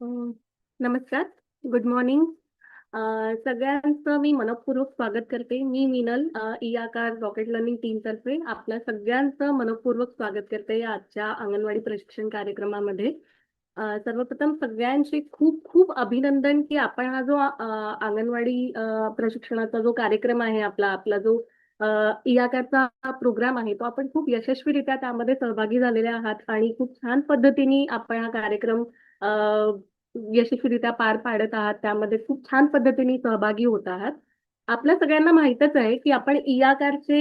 नमस्कार, good morning. सगळ्यांचं मी मनपूर्वक स्वागत करते. मी मिनल ई आकार रॉकेट लर्निंग टीमतर्फे आपल्या सगळ्यांचं मनपूर्वक स्वागत करते या आजच्या अंगणवाडी प्रशिक्षण कार्यक्रमामध्ये. सर्वप्रथम सगळ्यांचे खूप खूप अभिनंदन की आपण हा जो अंगणवाडी प्रशिक्षणाचा जो कार्यक्रम आहे आपला, आपला जो अ, ई आकारचा प्रोग्राम आहे तो आपण खूप यशस्वीरित्या त्यामध्ये सहभागी झालेले आहात आणि खूप छान पद्धतीने आपण हा कार्यक्रम यशस्वीरित्या पार पाडत आहात. त्यामध्ये खूप छान पद्धतीने सहभागी होत आहात. आपल्या सगळ्यांना माहितच आहे की आपण इयाकारचे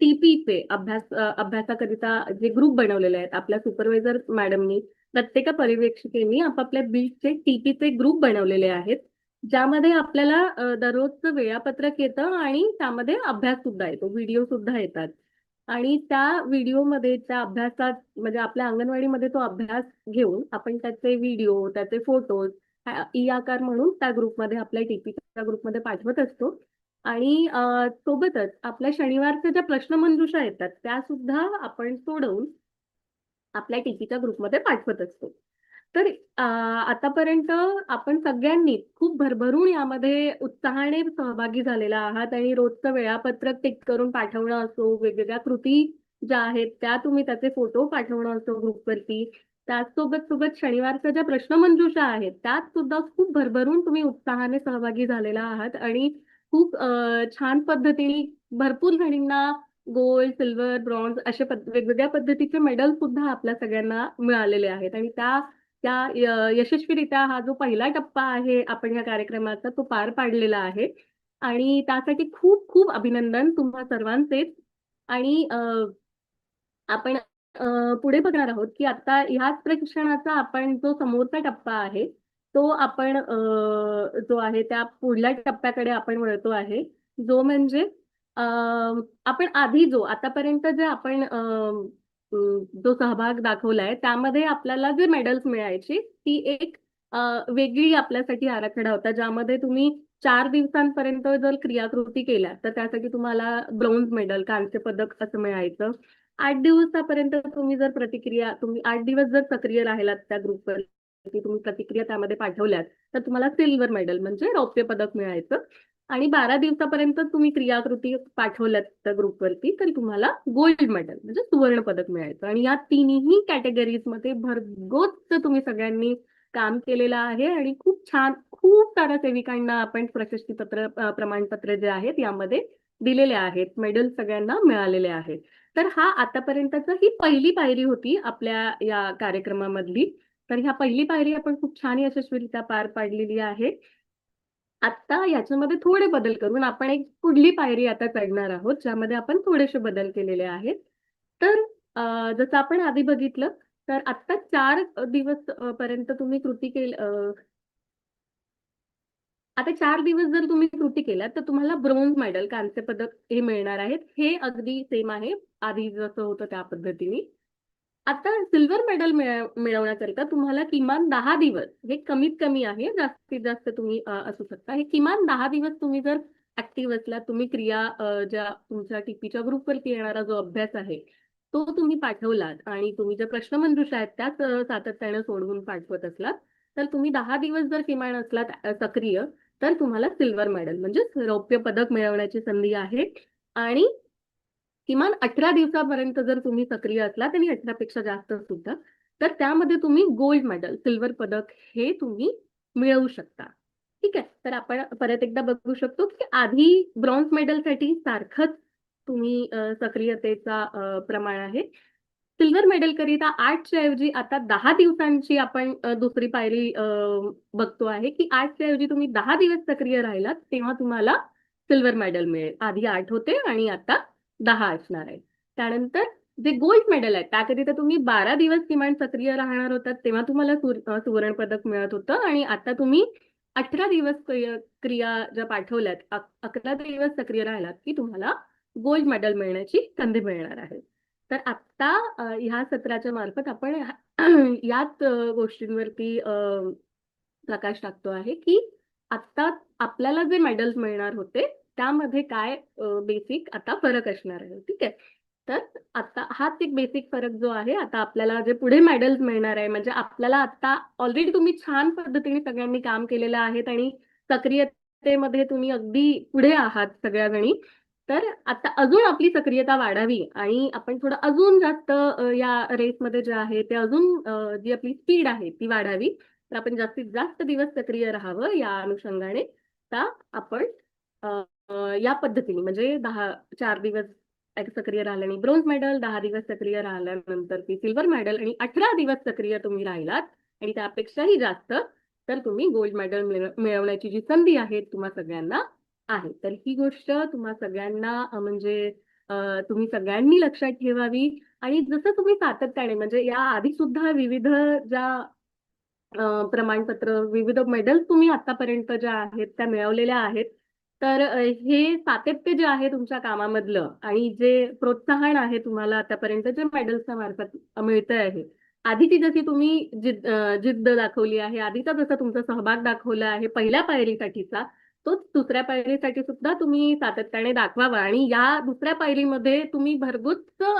टीपी पे अभ्यास अभ्यासाकरिता जे ग्रुप बनवलेले आहेत आपल्या सुपरवायझर मॅडमनी, प्रत्येक पर्यवेक्षिकेनी आपापल्या बीटचे टीपीचे ग्रुप बनवलेले आहेत. ज्यामध्ये आपल्याला दररोजचं वेळापत्रक येतं आणि त्यामध्ये अभ्यास सुद्धा येतो, व्हिडिओ सुद्धा येतात. आणि त्या व्हिडिओमध्ये त्या अभ्यासात म्हणजे आपल्या अंगणवाडीमध्ये तो अभ्यास घेऊन आपण त्याचे व्हिडिओ, त्याचे फोटोज ई आकार म्हणून त्या ग्रुपमध्ये आपल्या टीपीच्या ग्रुपमध्ये पाठवत असतो. आणि सोबतच आपल्या शनिवारच्या ज्या प्रश्नमंजुषा येतात त्या सुद्धा आपण सोडवून आपल्या टीपीच्या ग्रुपमध्ये पाठवत असतो. तर आतापर्यंत आपण सगळ्यांनी खूप भरभरून यामध्ये उत्साहाने सहभागी झालेला आहात आणि रोजचं वेळापत्रक टिक करून पाठवणं असो, वेगवेगळ्या कृती ज्या आहेत त्या तुम्ही त्याचे फोटो पाठवणं असो ग्रुपवरती. त्याचसोबत सोबत शनिवारच्या ज्या प्रश्नमंजुषा आहेत, त्यात सुद्धा खूप भरभरून तुम्ही उत्साहाने सहभागी झालेला आहात आणि खूप छान पद्धतीने भरपूर जणींना गोल्ड, सिल्वर ब्रॉन्झ अशा वेगवेगळ्या पद्धतीचे मेडल सुद्धा आपल्या सगळ्यांना मिळालेले आहेत आणि त्या त्या यशस्वीरित्या हा जो पहिला टप्पा आहे आपण या कार्यक्रमाचा तो पार पाडलेला आहे. आणि त्यासाठी खूप खूप अभिनंदन तुम्हा सर्वांचेच. आणि आपण पुढे बघणार आहोत की आता ह्याच प्रशिक्षणाचा आपण जो समोरचा टप्पा आहे, तो आपण अ, जो आहे त्या पुढल्या टप्प्याकडे आपण वळतो आहे. जो म्हणजे आपण आधी जो आतापर्यंत जे आपण जो सहभाग दाखवलाय त्यामध्ये आपल्याला जे मेडल्स मिळायची ती एक वेगळी आपल्यासाठी आराखडा होता. ज्यामध्ये तुम्ही चार दिवसांपर्यंत जर क्रियाकृती केल्या तर त्यासाठी तुम्हाला ब्रोन्झ मेडल, कांस्य पदक असं मिळायचं. आठ दिवसापर्यंत तुम्ही जर प्रतिक्रिया तुम्ही आठ दिवस जर सक्रिय राहिलात त्या ग्रुपवर तुम्ही प्रतिक्रिया त्यामध्ये पाठवल्यात, तर तुम्हाला सिल्वर मेडल म्हणजे रौप्य पदक मिळायचं. आणि 12 दिवसापर्यंत तुम्ही क्रियाकृती पाठवल्यात त्या ग्रुपवरती तर तुम्हाला गोल्ड मेडल म्हणजे सुवर्ण पदक मिळायचं. आणि या तिन्ही कॅटेगरीजमध्ये भरगोच तुम्ही सगळ्यांनी काम केलेलं आहे आणि खूप छान, खूप साऱ्या सेविकांना आपण प्रशस्तीपत्र प्रमाणपत्र जे आहेत यामध्ये दिलेले आहेत. मेडल सगळ्यांना मिळालेले आहेत. तर हा आतापर्यंतच ही पहिली पायरी होती आपल्या या कार्यक्रमामधली. तर ह्या पहिली पायरी आपण खूप छान यशस्वीरित्या पार पाडलेली आहे. आता याच्यामध्ये थोडे बदल करून आपण एक पुढली पायरी आता चढणार आहोत, ज्यामध्ये आपण थोडेसे बदल केलेले आहेत. तर जसं आपण आधी बघितलं तर आत्ता चार दिवस पर्यंत तुम्ही कृती केल आता चार दिवस जर तुम्ही कृती केल्यात, तर तुम्हाला ब्रोन्झ मेडल, कांस्य पदक हे मिळणार आहेत. हे अगदी सेम आहे. आधी जसं होतं त्या पद्धतीने. आता सिल्वर मेडल मिळवण्याकरिता तुम्हाला किमान दहा दिवस हे कमीत कमी आहे. जास्तीत जास्त तुम्ही असू शकता. हे किमान दहा दिवस तुम्ही जर ऍक्टिव्ह असला तुम्ही क्रिया ज्या तुमच्या टीपीच्या ग्रुपवरती येणारा जो अभ्यास आहे, तो तुम्ही पाठवलात आणि तुम्ही ज्या प्रश्नमंजुषा आहेत त्याच सातत्याने सोडवून पाठवत असलात, तर तुम्ही दहा दिवस जर किमान असलात सक्रिय, तर तुम्हाला सिल्वर मेडल म्हणजे रौप्य पदक मिळवण्याची संधी आहे. आणि किमान 18 दिवसापर्यंत जर तुम्ही सक्रिय असलात आणि 18 पेक्षा जास्त सुद्धा, तर त्यामध्ये तुम्ही गोल्ड मेडल, सिल्वर पदक हे तुम्ही मिळवू शकता. ठीक आहे. तर आपण परत एकदा बघू शकतो की आधी ब्रॉन्झ मेडलसाठी सारखंच तुम्ही सक्रियतेचा प्रमाण आहे. सिल्वर मेडलकरिता 8 च्या ऐवजी आता दहा दिवसांची आपण दुसरी पायरी बघतो आहे की आठच्या ऐवजी तुम्ही दहा दिवस सक्रिय राहिलात, तेव्हा तुम्हाला सिल्वर मेडल मिळेल. आधी आठ होते आणि आता दहा असणार आहे. त्यानंतर जे गोल्ड मेडल आहे, त्याकरिता तुम्ही 12 दिवस किमान सक्रिय राहणार होतात, तेव्हा तुम्हाला सुवर्ण पदक मिळत होतं आणि आता तुम्ही 18 दिवस क्रिया ज्या पाठवल्यात, अकरा दिवस सक्रिय राहिलात, की तुम्हाला गोल्ड मेडल मिळण्याची संधी मिळणार आहे. तर आता ह्या सत्राच्या मार्फत आपण याच गोष्टींवरती प्रकाश टाकतो आहे, की आता आपल्याला जे मेडल्स मिळणार होते, त्यामध्ये काय बेसिक आता फरक असणार आहे. ठीक आहे. तर आता हाच एक बेसिक फरक जो आहे आता आपल्याला जे पुढे मेडल्स मिळणार आहे म्हणजे आपल्याला आता ऑलरेडी तुम्ही छान पद्धतीने सगळ्यांनी काम केलेलं आहे आणि सक्रियतेमध्ये तुम्ही अगदी पुढे आहात सगळ्याजणी तर आता अजून आपली सक्रियता वाढावी आणि आपण थोडं अजून जास्त या रेसमध्ये जे आहे ते अजून जी आपली स्पीड आहे ती वाढावी तर आपण जास्तीत जास्त दिवस सक्रिय राहावं या अनुषंगाने तर आपण या पद्धतीने म्हणजे दहा चार दिवस सक्रिय राहिल्याने ब्रोन्झ मेडल दहा दिवस सक्रिय राहिल्यानंतर ती सिल्वर मेडल आणि अठरा दिवस सक्रिय तुम्ही राहिलात आणि त्यापेक्षाही जास्त तर तुम्ही गोल्ड मेडल मिळवण्याची जी संधी आहे तुम्हा सगळ्यांना आहे. तर ही गोष्ट तुम्हा सगळ्यांना म्हणजे तुम्ही सगळ्यांनी लक्षात ठेवावी आणि जसं तुम्ही सातत्याने म्हणजे या आधी सुद्धा विविध ज्या प्रमाणपत्र विविध मेडल्स तुम्ही आतापर्यंत ज्या आहेत त्या मिळवलेल्या आहेत तर हे सातत्य जे आहे तुमच्या कामामधलं आणि जे प्रोत्साहन आहे तुम्हाला आतापर्यंत जे मेडल्सच्या मार्फत मिळतं आहे आधीची जशी तुम्ही जिद्द जिद्द दाखवली आहे आधीचा जसा तुमचा सहभाग दाखवला आहे पहिल्या पायरीसाठीचा तोच दुसऱ्या पायरीसाठी सुद्धा तुम्ही सातत्याने दाखवावा आणि या दुसऱ्या पायरीमध्ये तुम्ही भरघोस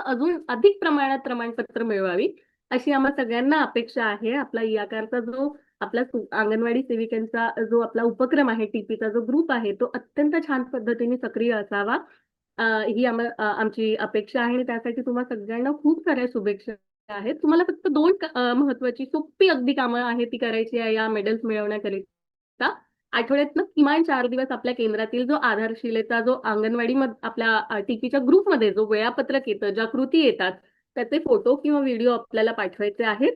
अजून अधिक प्रमाणात प्रमाणपत्र मिळवावी अशी आम्हा सगळ्यांना अपेक्षा आहे. आपला याकारचा जो आपला अंगणवाडी सेविकांचा जो आपला उपक्रम आहे टीपीचा जो ग्रुप आहे तो अत्यंत छान पद्धतीने सक्रिय असावा. ही आमची अपेक्षा आहे आणि त्यासाठी तुम्हाला सगळ्यांना खूप साऱ्या शुभेच्छा आहेत. तुम्हाला फक्त दोन महत्वाची सोपी अगदी कामं आहेत ती करायची आहे या मेडल्स मिळवण्याकरिता. आठवड्यातनं किमान चार दिवस आपल्या केंद्रातील जो आधारशिलेचा जो अंगणवाडी आपल्या टीपीच्या ग्रुपमध्ये जो वेळापत्रक येतं ज्या कृती येतात त्याचे फोटो किंवा व्हिडिओ आपल्याला पाठवायचे आहेत.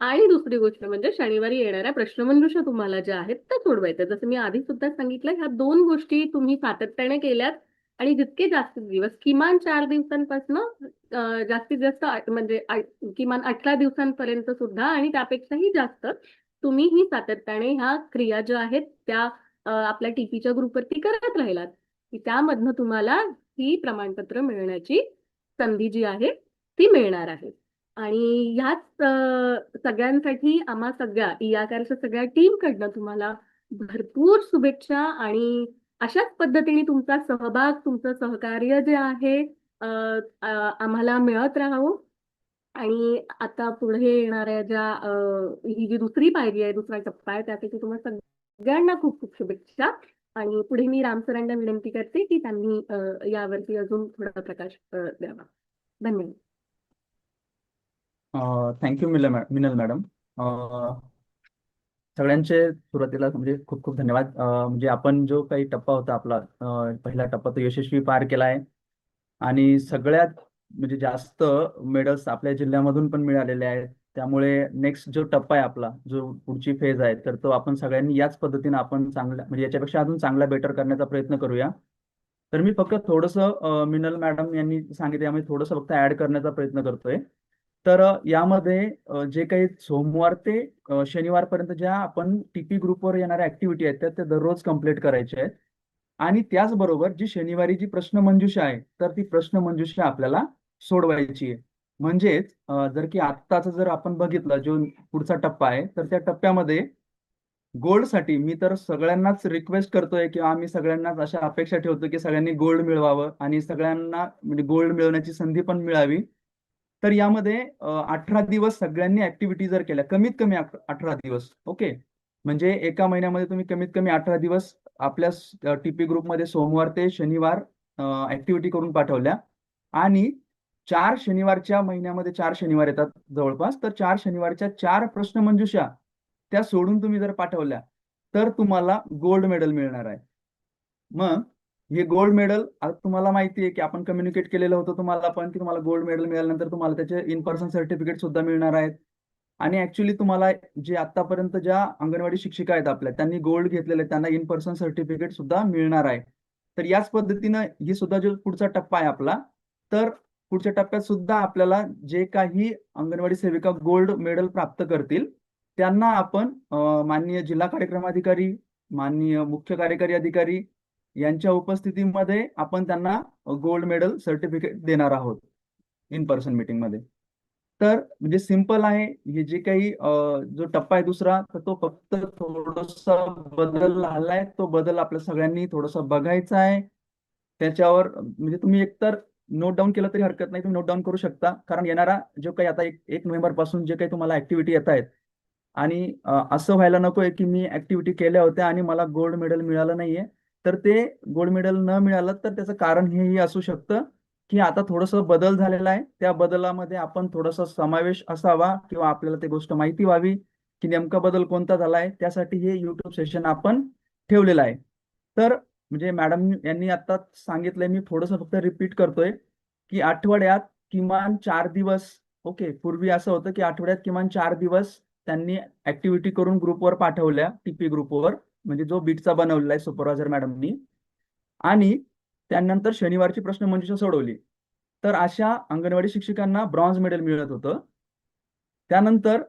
आणि दुसरी गोष्ट म्हणजे शनिवारी येणाऱ्या प्रश्नमंजुषा तुम्हाला ज्या आहेत त्या सोडवायच्या. जसं मी आधी सुद्धा सांगितलं ह्या दोन गोष्टी तुम्ही सातत्याने केल्यात आणि जितके जास्तीत दिवस किमान चार दिवसांपासून जास्तीत जास्त म्हणजे किमान अठरा दिवसांपर्यंत सुद्धा आणि त्यापेक्षाही जास्त तुम्ही ही सातत्याने ह्या क्रिया ज्या आहेत त्या आपल्या टीपीच्या ग्रुपवरती करत राहिलात. त्यामधनं तुम्हाला ही प्रमाणपत्र मिळण्याची संधी जी आहे ती मिळणार आहे. आणि ह्याच सगळ्यांसाठी आम्हा सगळ्या इयाकारच्या सगळ्या टीम कडनं तुम्हाला भरपूर शुभेच्छा आणि अशाच पद्धतीने तुमचा सहभाग तुमचं सहकार्य जे आहे आम्हाला मिळत राहावं आणि आता पुढे येणाऱ्या ज्या ही जी दुसरी पायरी आहे दुसरा टप्पा आहे त्यासाठी तुम्हाला सगळ्यांना खूप खूप शुभेच्छा. आणि पुढे मी राम सरांना विनंती करते की त्यांनी यावरती अजून थोडा प्रकाश द्यावा. धन्यवाद. Thank you Minal Minal madam. सगळ्यांचे सुरुवातीला म्हणजे खूप खूप धन्यवाद. म्हणजे आपण जो काही टप्पा होता आपला पहिला टप्पा तो यशस्वी पार केला आहे आणि सगळ्यात म्हणजे जास्त मेडल्स आपल्या जिल्ह्यामधून पण मिळालेले आहेत. त्यामुळे नेक्स्ट जो टप्पा आहे आपला जो पुढची फेज आहे तर तो आपण सगळ्यांनी याच पद्धतीने आपण चांगल्या म्हणजे याच्यापेक्षा अजून चांगला बेटर करण्याचा प्रयत्न करूया. तर मी फक्त थोडंसं मिनल मॅडम यांनी सांगितलं यामध्ये थोडंसं फक्त ऍड करण्याचा प्रयत्न करतोय. तर यामध्ये जे काही सोमवार ते शनिवारपर्यंत ज्या आपण टीपी ग्रुपवर येणाऱ्या ऍक्टिव्हिटी आहेत त्या दररोज कंप्लीट करायच्या आहेत. आणि त्याचबरोबर जी शनिवारी जी प्रश्नमंजुषा आहे तर ती प्रश्नमंजुषा आपल्याला सोडवायची आहे. म्हणजेच जर की आत्ताचं जर आपण बघितलं जो पुढचा टप्पा आहे तर त्या टप्प्यामध्ये गोल्डसाठी मी तर सगळ्यांनाच रिक्वेस्ट करतोय किंवा आम्ही सगळ्यांनाच अशा अपेक्षा ठेवतो की सगळ्यांनी गोल्ड मिळवावं आणि सगळ्यांना म्हणजे गोल्ड मिळवण्याची संधी पण मिळावी. तर यामध्ये अठरा दिवस सगळ्यांनी ऍक्टिव्हिटी जर केल्या कमीत कमी अठरा दिवस ओके? म्हणजे एका महिन्यामध्ये तुम्ही कमीत कमी अठरा दिवस आपल्या टीपी ग्रुपमध्ये सोमवार ते शनिवार ऍक्टिव्हिटी करून पाठवल्या. आणि चार शनिवारच्या महिन्यामध्ये चार शनिवार येतात जवळपास तर चार शनिवारच्या चार प्रश्नमंजुषा त्या सोडून तुम्ही जर पाठवल्या तर तुम्हाला गोल्ड मेडल मिळणार आहे. मग हे गोल्ड मेडल तुम्हाला माहिती आहे की आपण कम्युनिकेट केलेलं होतं तुम्हाला पण की तुम्हाला गोल्ड मेडल मिळाल्यानंतर तुम्हाला त्याचे इन पर्सन सर्टिफिकेट सुद्धा मिळणार आहेत. आणि ऍक्च्युली तुम्हाला जे आतापर्यंत ज्या अंगणवाडी शिक्षिका आहेत आपल्या त्यांनी गोल्ड घेतलेले आहेत, त्यांना इन पर्सन सर्टिफिकेट सुद्धा मिळणार आहे. तर याच पद्धतीनं हे सुद्धा जो पुढचा टप्पा आहे आपला तर पुढच्या टप्प्यात सुद्धा आपल्याला जे काही अंगणवाडी सेविका गोल्ड मेडल प्राप्त करतील त्यांना आपण माननीय जिल्हा कार्यक्रम अधिकारी माननीय मुख्य कार्यकारी अधिकारी यांच्या उपस्थितीमध्ये आपण त्यांना गोल्ड मेडल सर्टिफिकेट देणार आहोत इन पर्सन मीटिंगमध्ये. तर म्हणजे सिंपल आहे हे जे काही जो टप्पा आहे दुसरा तर तो फक्त थोडासा बदल आलाय तो बदल आपल्या सगळ्यांनी थोडासा बघायचा आहे. त्याच्यावर म्हणजे तुम्ही एकतर नोट डाऊन केलं तरी हरकत नाही तुम्ही नोट डाऊन करू शकता. कारण येणारा जो काही आता एक एक नोव्हेंबरपासून जे काही तुम्हाला ऍक्टिव्हिटी येत आहेत. आणि असं व्हायला नकोय की मी ऍक्टिव्हिटी केल्या होत्या आणि मला गोल्ड मेडल मिळालं नाहीये. तर ते गोल्ड मेडल न मिळालं तर त्याचं कारण हेही असू शकतं की आता थोडंसं बदल झालेला आहे. त्या बदलामध्ये आपण थोडासा समावेश असावा किंवा आपल्याला ते गोष्ट माहिती व्हावी की नेमका बदल कोणता झाला आहे. त्यासाठी हे युट्यूब सेशन आपण ठेवलेलं आहे. तर म्हणजे मॅडम यांनी आता सांगितलंय मी थोडंसं फक्त रिपीट करतोय की आठवड्यात किमान चार दिवस ओके पूर्वी असं होतं की आठवड्यात किमान चार दिवस त्यांनी ऍक्टिव्हिटी करून ग्रुपवर पाठवल्या टीपी ग्रुपवर म्हणजे जो बीटचा बनवलेला आहे सुपरवायझर मॅडमनी. आणि त्यानंतर शनिवारची प्रश्नमंजुषा सोडवली. तर अशा अंगणवाडी शिक्षकांना ब्रॉन्झ मेडल मिळत होतं. त्यानंतर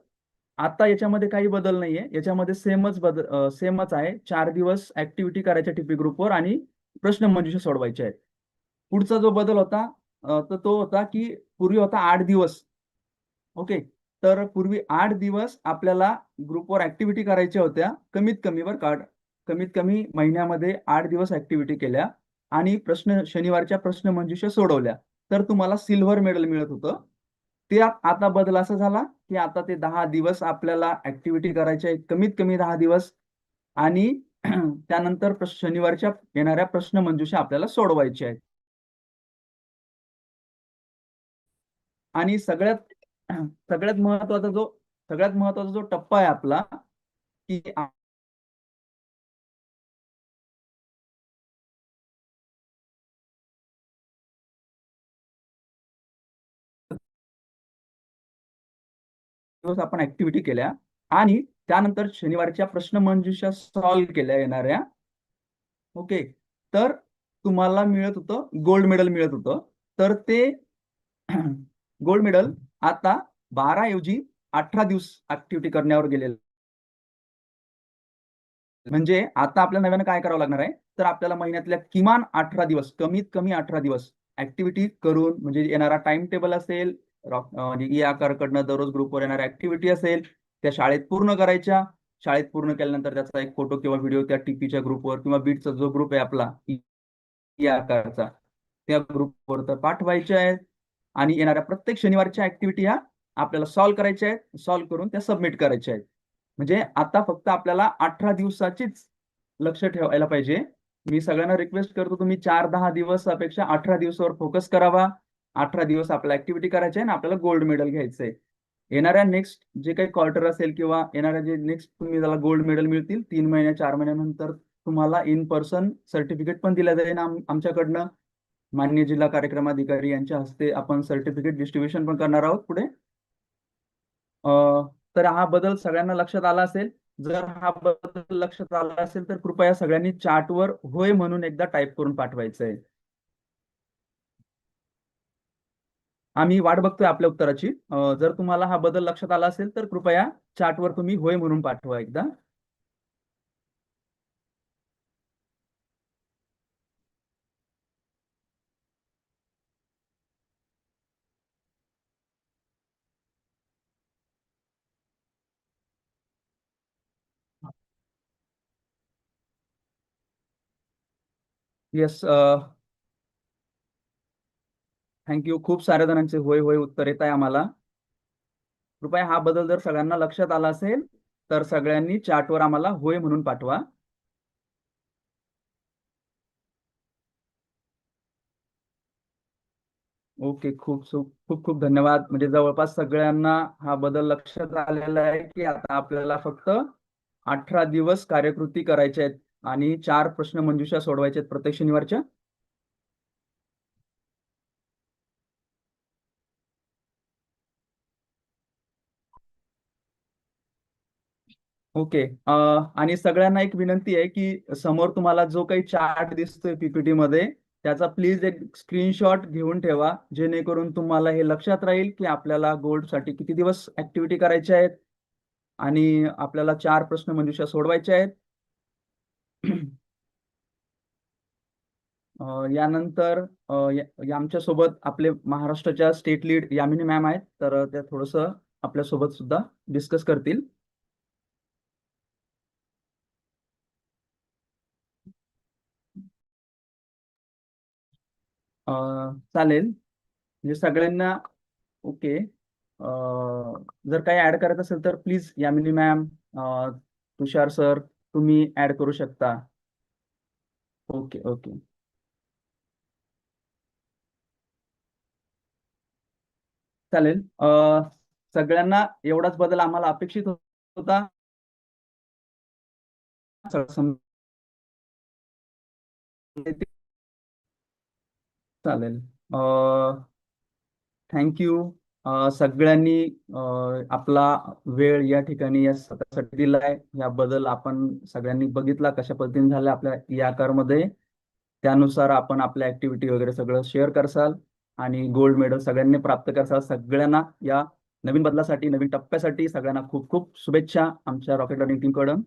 आता याच्यामध्ये काही बदल नाहीये. याच्यामध्ये सेमच बदल सेमच आहे. चार दिवस ऍक्टिव्हिटी करायच्या टीपी ग्रुपवर आणि प्रश्नमंजुषा सोडवायचे आहेत. पुढचा जो बदल होता तर तो होता की पूर्वी होता आठ दिवस. ओके? तर पूर्वी आठ दिवस आपल्याला ग्रुपवर ऍक्टिव्हिटी करायच्या होत्या. कमीत कमी वर का कमीत कमी महिन्यामध्ये आठ दिवस ऍक्टिव्हिटी केल्या. आणि प्रश्न शनिवारच्या प्रश्नमंजुषा सोडवल्या. तर तुम्हाला सिल्व्हर मेडल मिळत होतं. ते आता बदल असा झाला की आता ते दहा दिवस आपल्याला ऍक्टिव्हिटी करायची आहे कमीत कमी दहा दिवस. आणि त्यानंतर शनिवारच्या येणाऱ्या प्रश्नमंजुषा आपल्याला सोडवायच्या आहेत. आणि सगळ्यात सगळ्यात महत्त्वाचा जो सगळ्यात महत्त्वाचा जो टप्पा आहे आपला की दिवस आपण ऍक्टिव्हिटी केल्या आणि त्यानंतर शनिवारच्या प्रश्नमंजुषा सॉल्व्ह केल्या येणाऱ्या. ओके तर तुम्हाला मिळत होतं गोल्ड मेडल मिळत होतं. तर ते गोल्ड मेडल आता बारा ऐवजी अठरा दिवस ऍक्टिव्हिटी करण्यावर गेलेलं. म्हणजे आता आपल्याला नव्यानं काय करावं लागणार आहे? तर आपल्याला महिन्यातल्या किमान अठरा दिवस कमीत कमी अठरा दिवस ऍक्टिव्हिटी करून म्हणजे येणारा टाइम टेबल असेल म्हणजे आकारकडनं दररोज ग्रुपवर येणाऱ्या ऍक्टिव्हिटी असेल त्या शाळेत पूर्ण करायच्या. शाळेत पूर्ण केल्यानंतर त्याचा एक फोटो किंवा व्हिडिओ त्या टीपीच्या ग्रुपवर किंवा बीटचा जो ग्रुप आहे आपला ई आकारचा त्या ग्रुपवर तर पाठवायच्या आहेत. आणि येणाऱ्या प्रत्येक शनिवारच्या ऍक्टिव्हिटी ह्या आपल्याला सॉल्व्ह करायच्या आहेत सॉल्व्ह करून त्या सबमिट करायच्या आहेत. म्हणजे आता फक्त आपल्याला अठरा दिवसाचीच लक्ष ठेवायला पाहिजे. मी सगळ्यांना रिक्वेस्ट करतो तुम्ही चार दहा दिवस अपेक्षा अठरा दिवसावर फोकस करावा. अठरा दिवस आपल्याला ऍक्टिव्हिटी करायची आहे आणि आपल्याला गोल्ड मेडल घ्यायचंय येणाऱ्या नेक्स्ट जे काही क्वार्टर असेल किंवा येणाऱ्या जे नेक्स्ट तुम्ही त्याला गोल्ड मेडल मिळतील तीन महिन्या चार महिन्यानंतर तुम्हाला इन पर्सन सर्टिफिकेट पण दिलं जाईल आमच्याकडनं. मान्य जिल्हा कार्यक्रमाधिकारी यांच्या हस्ते आपण सर्टिफिकेट डिस्ट्रीब्युशन पण करणार आहोत पुढे. तर हा बदल सगळ्यांना लक्षात आला असेल. जर हा बदल लक्षात आला असेल तर कृपया सगळ्यांनी चार्टवर होय म्हणून एकदा टाईप करून पाठवायचं आहे आम्ही वाट बघतोय आपल्या उत्तराची. जर तुम्हाला हा बदल लक्षात आला असेल तर कृपया चार्टवर तुम्ही होय म्हणून पाठवा एकदा. येस थँक्यू uh, खूप साऱ्या जणांचे होय होय उत्तर येत आहे आम्हाला. कृपया हा बदल जर सगळ्यांना लक्षात आला असेल तर सगळ्यांनी चार्टवर आम्हाला होय म्हणून पाठवा. ओके खूप खूप खूप धन्यवाद. म्हणजे जवळपास सगळ्यांना हा बदल लक्षात आलेला आहे की आता आपल्याला फक्त अठरा दिवस कार्यकृती करायचे आहेत. आणि चार प्रश्न मंजुषा सोडवायचे आहेत प्रत्येक शनिवारच्या. ओके आणि सगळ्यांना एक विनंती आहे की समोर तुम्हाला जो काही चार्ट दिसतोय पीपीटी मध्ये त्याचा प्लीज एक स्क्रीनशॉट घेऊन ठेवा जेणेकरून तुम्हाला हे लक्षात राहील की आपल्याला गोल्डसाठी किती दिवस ऍक्टिव्हिटी करायच्या आहेत. आणि आपल्याला चार प्रश्न मंजुषा सोडवायचे आहेत. यानंतर आमच्यासोबत आपले महाराष्ट्राच्या स्टेट लीड यामिनी मॅम आहेत तर त्या थोडस आपल्यासोबत सुद्धा डिस्कस करतील. चालेल. म्हणजे सगळ्यांना ओके. जर काही ऍड करायचं असेल तर please Yamini ma'am Tushar sir तुम्ही ऍड करू शकता. ओके ओके चालेल. सगळ्यांना एवढाच बदल आम्हाला अपेक्षित होता. चालेल. थँक्यू सगळ्यांनी आपला वेळ या ठिकाणी या सत्रासाठी दिलाय. याबद्दल आपण सगळ्यांनी बघितला कशा पद्धतीने झालं आपल्या या मध्ये त्यानुसार आपण आपल्या ऍक्टिव्हिटी वगैरे सगळं शेअर करसाल आणि गोल्ड मेडल सगळ्यांनी प्राप्त करसाल. सगळ्यांना या नवीन बदलासाठी नवीन टप्प्यासाठी सगळ्यांना खूप खूप शुभेच्छा आमच्या रॉकेट लर्निंग टीमकडून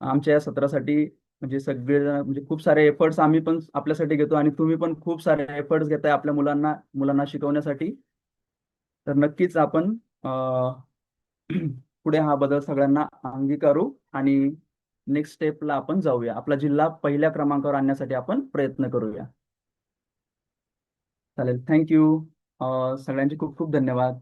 आमच्या या सत्रासाठी म्हणजे सगळे म्हणजे खूप सारे एफर्ट्स आम्ही पण आपल्यासाठी घेतो आणि तुम्ही पण खूप सारे एफर्ट्स घेताय आपल्या मुलांना मुलांना शिकवण्यासाठी. तर नक्कीच आपण पुढे हा बदल सगळ्यांना अंगीकारू आणि नेक्स्ट स्टेपला आपण जाऊया. आपला जिल्हा पहिल्या क्रमांकावर आणण्यासाठी आपण प्रयत्न करूया. चालेल. थँक्यू सगळ्यांचे खूप खूप धन्यवाद.